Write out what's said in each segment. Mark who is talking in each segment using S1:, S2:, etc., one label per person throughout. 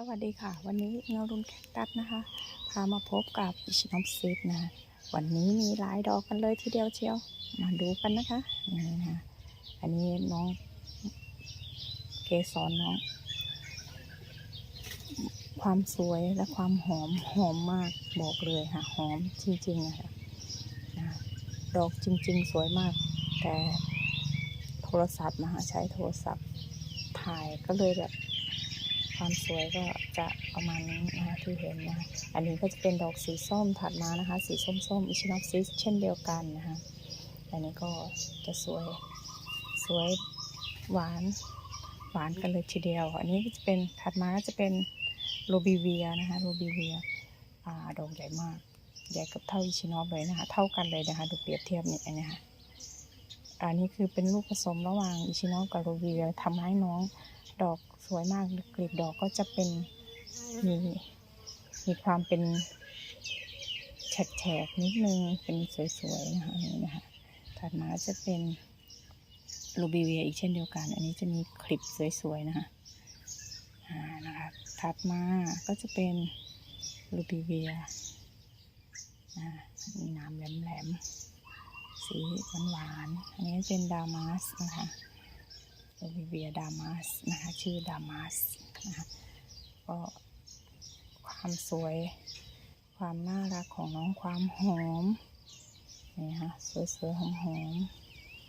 S1: สวัสดีค่ะ วันนี้เงารุนแคคตัสนะคะ พามาพบกับอิชินอมซิดนะ วันนี้มีหลายดอกกันเลยทีเดียวเชียว มาดูกันนะคะนี่นะคะอันนี้น้องเกสรน้อง ความสวยและความหอมหอมมากบอกเลยค่ะ หอมจริงๆนะคะนะดอกจริง ๆ สวยมาก แต่โทรศัพท์นะคะใช้โทรศัพท์ถ่ายก็เลยแบบ ความสวยก็จะประมาณนี้นะคะที่เห็นนะคะอันนี้ก็จะเป็นดอกสีส้มถัดมานะคะ สีส้มๆอิชินอ s ซิสเช่นเดียวกันนะคะอันนี้ก็จะสวยสวยหวานหวานกันเลยทีเดียว อันนี้ก็จะเป็นถัดมาก็จะเป็นโรบิเวียนะคะโรบิเวียอ่าดอกใหญ่มากใหญ่กับเท่าอิชินอฟเลยนะคะ เท่ากันเลยนะคะ ดูเปรียบเทียบนี่อันนี้ค่ะอันนี้คือเป็นลูกผสมระหว่างอิชินอฟกับโรบิเวียทำให้น้อง ดอกสวยมากกลีบดอกก็จะเป็นมีมีความเป็นแฉกๆนิดนึงเป็นสวยๆนะคะนี่นะคะถัดมาจะเป็นลูบิเวียอีกเช่นเดียวกัน อันนี้จะมีคลิปสวยๆนะคะอ่านะคะถัดมาก็จะเป็นลูบิเวียอ่ามีน้ำแหลมๆสีหวานๆอันนี้เป็นดามาสนะคะ โอลิเวียดามาสนะคะชื่อดามาสนะคะก็ความสวยความน่ารักของน้องความหอมนี่นะคะสวยๆหอม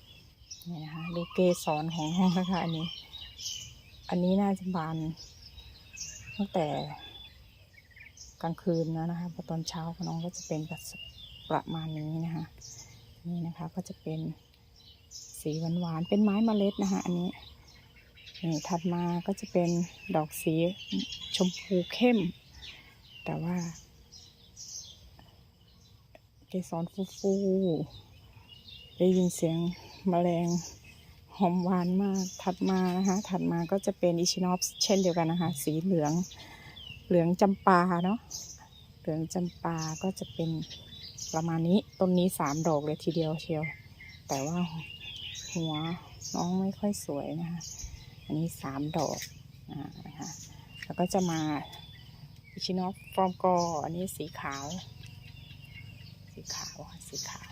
S1: ๆนี่นะคะดูเกสรของน้องนะคะอันนี้ อันนี้น่าจะบานตั้งแต่กลางคืนนะนะคะพอตอนเช้าน้องก็จะเป็นแบบประมาณนี้นะคะนี่นะคะก็จะเป็น สีหวานๆเป็นไม้เมล็ดนะคะอันนี้นี่ถัดมาก็จะเป็นดอกสีชมพูเข้ม แต่ว่า เกสรฟูๆได้ยินเสียงแมลงหอมหวานมาก ถัดมานะคะ ถัดมาก็จะเป็นอิชินอฟเช่นเดียวกันนะคะ สีเหลือง เหลืองจำปาเนาะ เหลืองจำปาก็จะเป็นประมาณนี้ ต้นนี้สามดอกเลยทีเดียวเชียว แต่ว่า หัว น้องไม่ค่อยสวยนะคะ อันนี้สามดอกอ่านะคะแล้วก็จะมาอิชินอฟฟอร์มกออันนี้สีขาว สีขาวสีขาว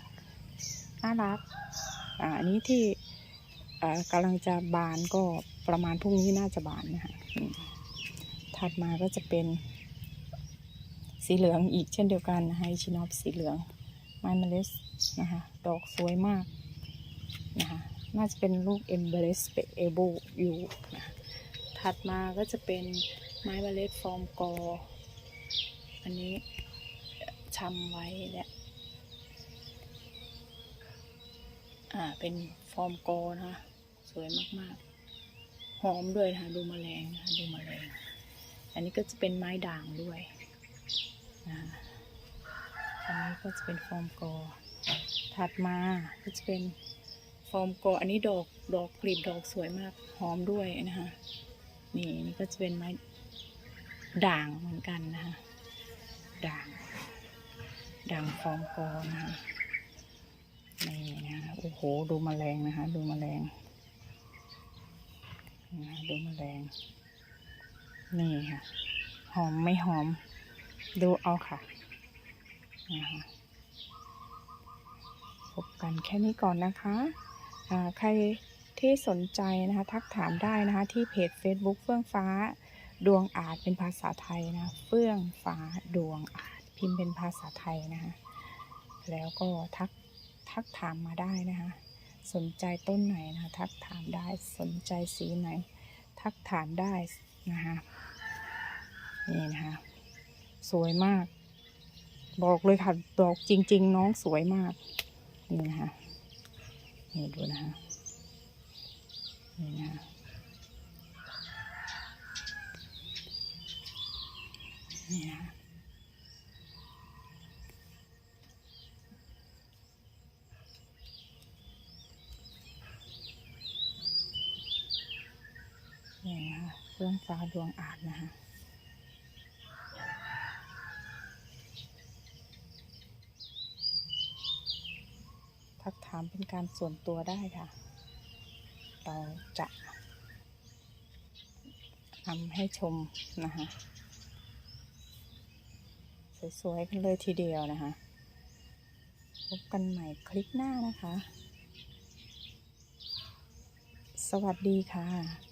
S1: น่ารักอ่าอันนี้ที่กำลังจะบานก็ประมาณพรุ่งนี้น่าจะบานนะคะถัดมาก็จะเป็นสีเหลืองอีกเช่นเดียวกันนะคะอิชินอฟสีเหลืองไมเมเลสนะคะ ดอกสวยมากนะคะ น่าจะเป็นลูก e m b r a c e a b l e อยู่นะถัดมาก็จะเป็นไม้เมล็ดฟอร์มกอ อันนี้ชำไว้เนี่ยอ่าเป็นฟอร์มกอนะคะสวยมากๆ หอมด้วยนะคะดูแมลงนะคะดูแมลง อันนี้ก็จะเป็นไม้ด่างด้วยนะคะอันนี้ก็จะเป็นฟอร์มกอ ถัดมาก็จะเป็น ฟอร์มกออันนี้ดอกดอกกลีบดอกสวยมากหอมด้วยนะคะนี่นี่ก็จะเป็นไม้ด่างเหมือนกันนะคะด่าง ด่างฟอร์มกอนะคะนี่นะคะโอ้โหดูแมลงนะคะ ดูแมลงนะดูแมลงนี่ค่ะ หอมไม่หอม ดูเอาค่ะนะคะพบกันแค่นี้ก่อนนะคะ ใครที่สนใจนะคะทักถามได้นะคะที่เพจ Facebook เฟื่องฟ้าดวงอาจเป็นภาษาไทยนะเฟื่องฟ้าดวงอาจพิมพ์เป็นภาษาไทยนะคะแล้วก็ทักทักถามมาได้นะคะสนใจต้นไหนนะคะทักถามได้สนใจสีไหน ทักถามได้นะคะนี่นะคะสวยมาก บอกเลยค่ะดอกจริง ๆ น้องสวยมากนี่นะคะ นี่ดูนะคะนี่นะนี่นะคะนี่นะคะเรื่องฟ้าดวงอาจนะคะ ทักถามเป็นการส่วนตัวได้ค่ะ เราจะทำให้ชมนะคะสวยๆกันเลยทีเดียวนะคะพบกันใหม่คลิปหน้านะคะ สวัสดีค่ะ